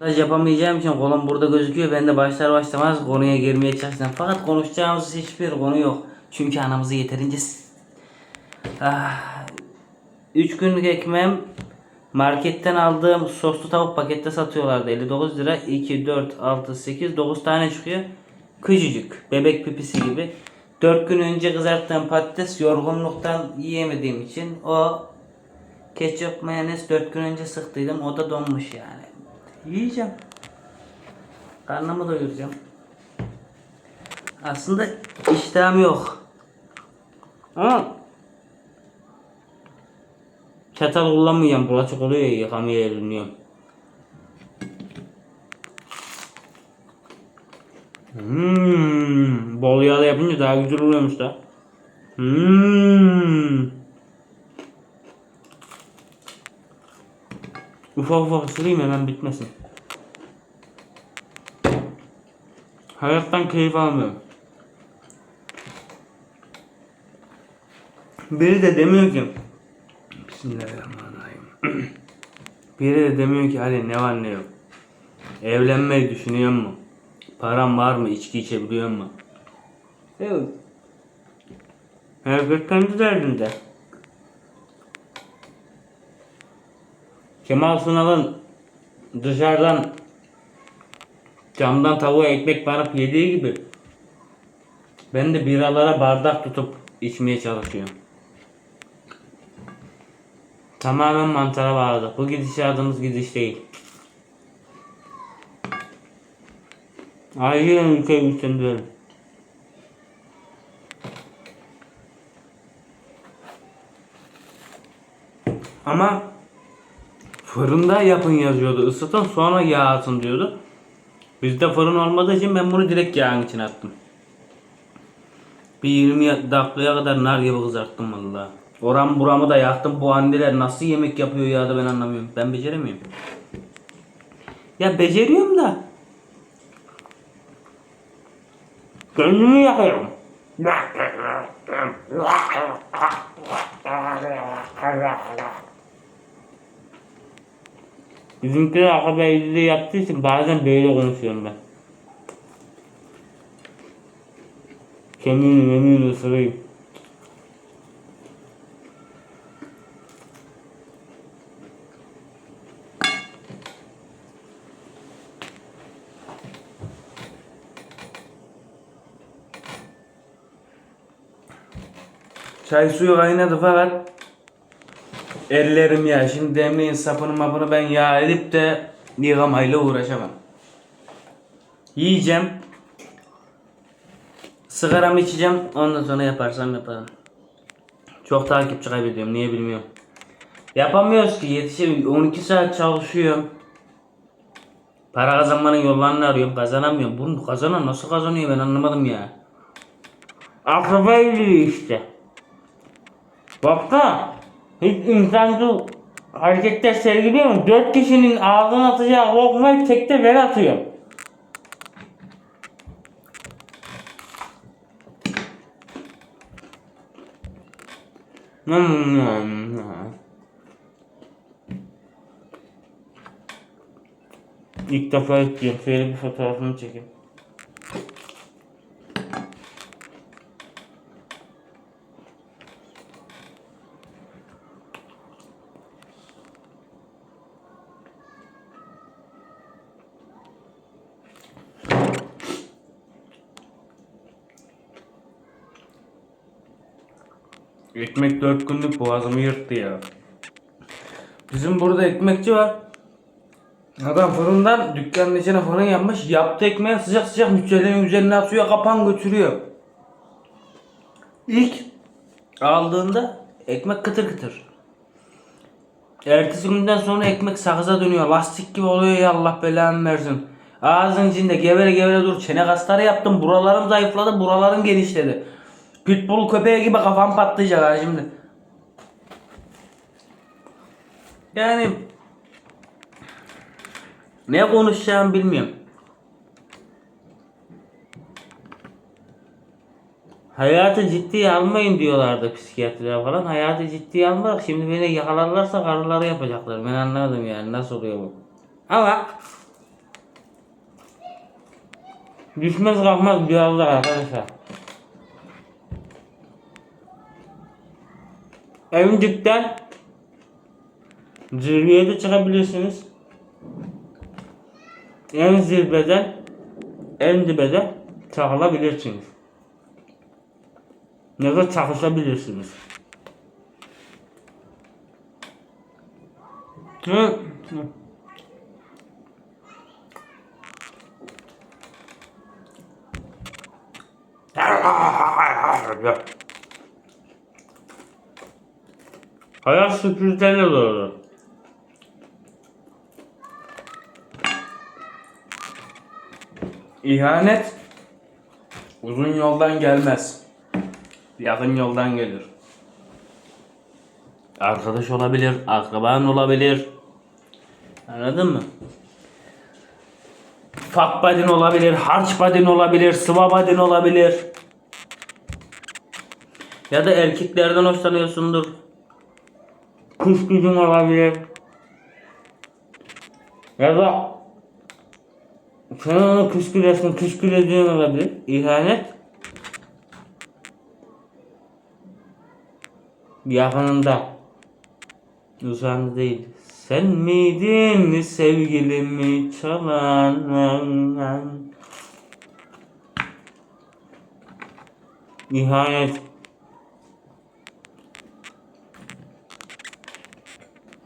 Montaj yapamayacağım için kolum burada gözüküyor. Ben de başlar başlamaz konuya girmeye çalıştım. Fakat konuşacağımız hiçbir konu yok. Çünkü anamızı yeterince... Ah. 3 günlük ekmeğim marketten aldığım soslu tavuk pakette satıyorlardı. 59 lira. 2, 4, 6, 8, 9 tane çıkıyor. Küçücük. Bebek pipisi gibi. 4 gün önce kızarttığım patates yorgunluktan yiyemediğim için o ketçap mayonez 4 gün önce sıktıydım. O da donmuş yani. Yiyeceğim. Karnımı doyuracağım. Aslında iştahım yok. Ama çatal kullanmayacağım. Bulaşık oluyor ya yıkamaya eriniyorum. Hmm, bol yağlı yapınca daha güzel oluyormuş da. Hmm. Ufak ufak ısırayım hemen bitmesin. Hayattan keyif almıyorum. Biri de demiyor ki Bismillahirrahmanirrahim. Biri de demiyor ki hadi ne var ne yok. Evlenmeyi düşünüyor mu? Param var mı? İçki içebiliyor mu? Yok. Herkes kendi derdinde. Kemal Sunal'ın dışarıdan camdan tavuğa ekmek banıp yediği gibi ben de biralara bardak tutup içmeye çalışıyorum. Tamamen mantara bağladık. Bu gidiş aradığımız gidiş değil. Ayrıca ülkeyi güçlendiriyorum. Ama fırında yapın yazıyordu. Isıtın sonra yağ atın diyordu. Bizde fırın olmadığı için ben bunu direkt yağın içine attım. Bir 20 dakikaya kadar nar gibi kızarttım valla. Oram buramı da yaktım. Bu anneler nasıl yemek yapıyor ya da ben anlamıyorum. Ben beceremiyorum. Ya beceriyorum da. Kendimi yakıyorum. Bizimkiler akaba evliliği yaptığı için bazen böyle konuşuyorum ben. Kemiğini memiğini ısırayım. Çay suyu kaynadı fakat ellerim ya. Şimdi demleyin sapını mapını ben yağ edip de yıkamayla uğraşamam. Yiyeceğim. Sigaramı içeceğim. Ondan sonra yaparsam yaparım. Çok takipçi kaybediyorum. Niye bilmiyorum. Yapamıyoruz ki. Yetişemiyorum. 12 saat çalışıyorum. Para kazanmanın yollarını arıyorum. Kazanamıyorum. Bunu kazanan nasıl kazanıyor ben anlamadım ya. Akraba evliliği işte. Baksana. Hiç insancıl hareketler sergiliyor mu? Dört kişinin ağzına atacağı lokmayı tekte ben atıyorum. İlk defa yapıyorum. Şöyle bir fotoğrafını çekeyim. Ekmek dört günlük boğazımı yırttı ya. Bizim burada ekmekçi var. Adam fırından dükkanın içine fırın yapmış. Yaptı ekmeği sıcak sıcak müşterilerin üzerine atıyor. Kapan götürüyor. İlk aldığında ekmek kıtır kıtır. Ertesi günden sonra ekmek sakıza dönüyor. Lastik gibi oluyor ya Allah belanı versin. Ağzın içinde gevele gevele dur. Çene kasları yaptım. Buralarım zayıfladı. Buralarım genişledi. Pitbull köpeği gibi kafam patlayacak ha şimdi. Yani ne konuşacağımı bilmiyorum. Hayatı ciddiye almayın diyorlardı psikiyatriler falan. Hayatı ciddiye almak. Şimdi beni yakalarlarsa karıları yapacaklar. Ben anlamadım yani nasıl oluyor bu. Ama Düşmez kalkmaz biraz daha arkadaşlar. Evcikten zirveye de çıkabilirsiniz. En zirveden en dibe de çakılabilirsiniz. Ya da çakışabilirsiniz. Hı. Hayat sürprizlerle dolu. İhanet uzun yoldan gelmez. Yakın yoldan gelir. Arkadaş olabilir, akraban olabilir. Anladın mı? Fak badin olabilir, harç badin olabilir, sıva badin olabilir. Ya da erkeklerden hoşlanıyorsundur. Kuş gücün olabilir. Ya da sen onu kışkırıyorsun, kışkırıyorsun olabilir. İhanet. Yakınında. Uzağında değil. Sen miydin sevgilimi çalan? İhanet.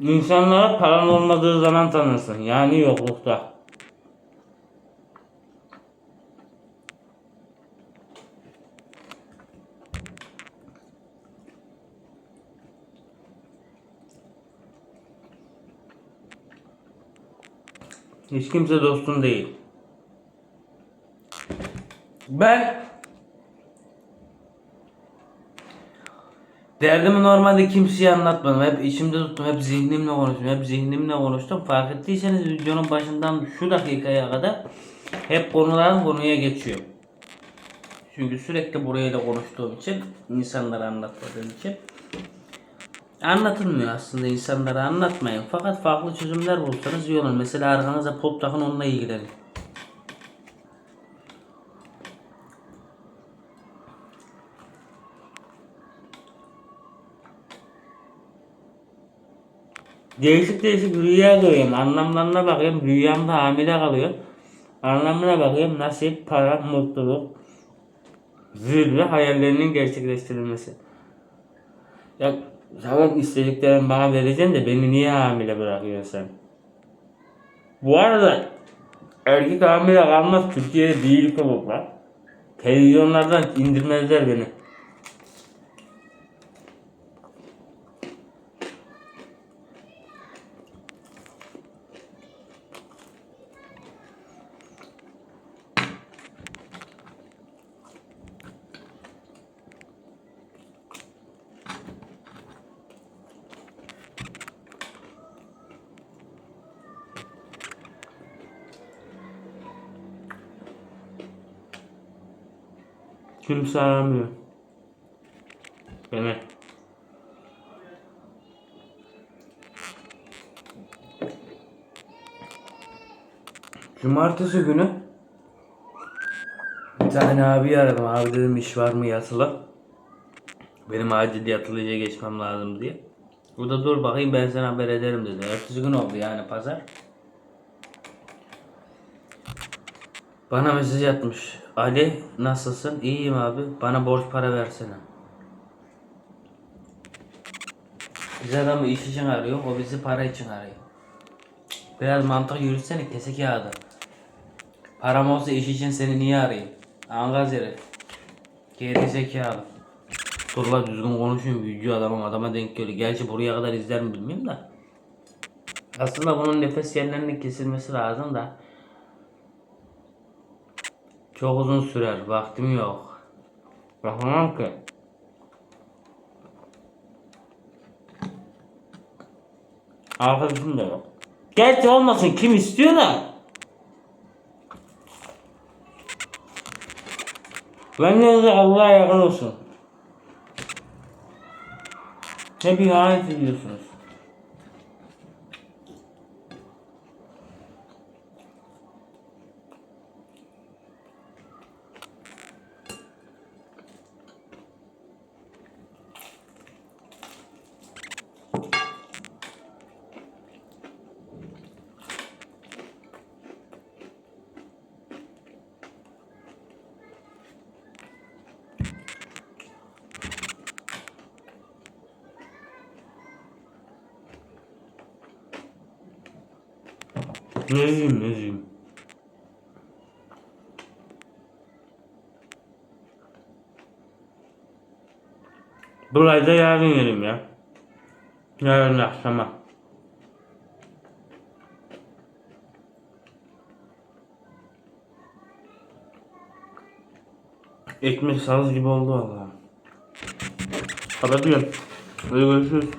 İnsanlara paran olmadığı zaman tanırsın. Yani yoklukta. Hiç kimse dostun değil. Ben Derdimi normalde kimseye anlatmadım. Hep içimde tuttum. Hep zihnimle konuştum. Hep zihnimle konuştum. Fark ettiyseniz videonun başından şu dakikaya kadar hep konudan konuya geçiyor. Çünkü sürekli burayla konuştuğum için, insanlara anlatmadığım için anlatılmıyor aslında insanlara anlatmayın. Fakat farklı çözümler bulsanız iyi olur. Mesela arkanıza pop takın onunla ilgilenin. Değişik değişik rüya görüyorum. Anlamlarına bakıyorum. Rüyamda hamile kalıyor. Anlamına bakıyorum. Nasip, para, mutluluk. Zirve hayallerinin gerçekleştirilmesi. Ya tamam istediklerini bana vereceksin de beni niye hamile bırakıyorsun sen? Bu arada erkek hamile kalmaz Türkiye'de değil kabuklar. Televizyonlardan indirmezler beni. Aramıyor. Beni. Cumartesi günü bir tane abi aradım. Abi dedim iş var mı yatılı? Benim acil yatılıya geçmem lazım diye. Bu da dur bakayım ben sana haber ederim dedi. Ertesi gün oldu yani pazar. Bana mesaj atmış. Ali nasılsın? İyiyim abi. Bana borç para versene. Biz adamı iş için arıyor. O bizi para için arıyor. Biraz mantık yürütsene kese kağıdı. Param olsa iş için seni niye arayayım? Angaz yeri. Geri zekalı. Dur la düzgün konuşun büyücü adamım adama denk geliyor. Gerçi buraya kadar izler mi bilmiyorum da. Aslında bunun nefes yerlerinin kesilmesi lazım da. Çok uzun sürer. Vaktim yok. Yapamam ki. Arkadaşım da yok. Gerçi olmasın kim istiyor da. Benden de Allah'a yakın olsun. Hep ihanet ediyorsunuz. Ne yiyeyim ne yiyeyim. Burayı da yarın yerim ya. Yarın akşama. Ekmek saz gibi oldu valla. Kapatıyorum. Hadi görüşürüz.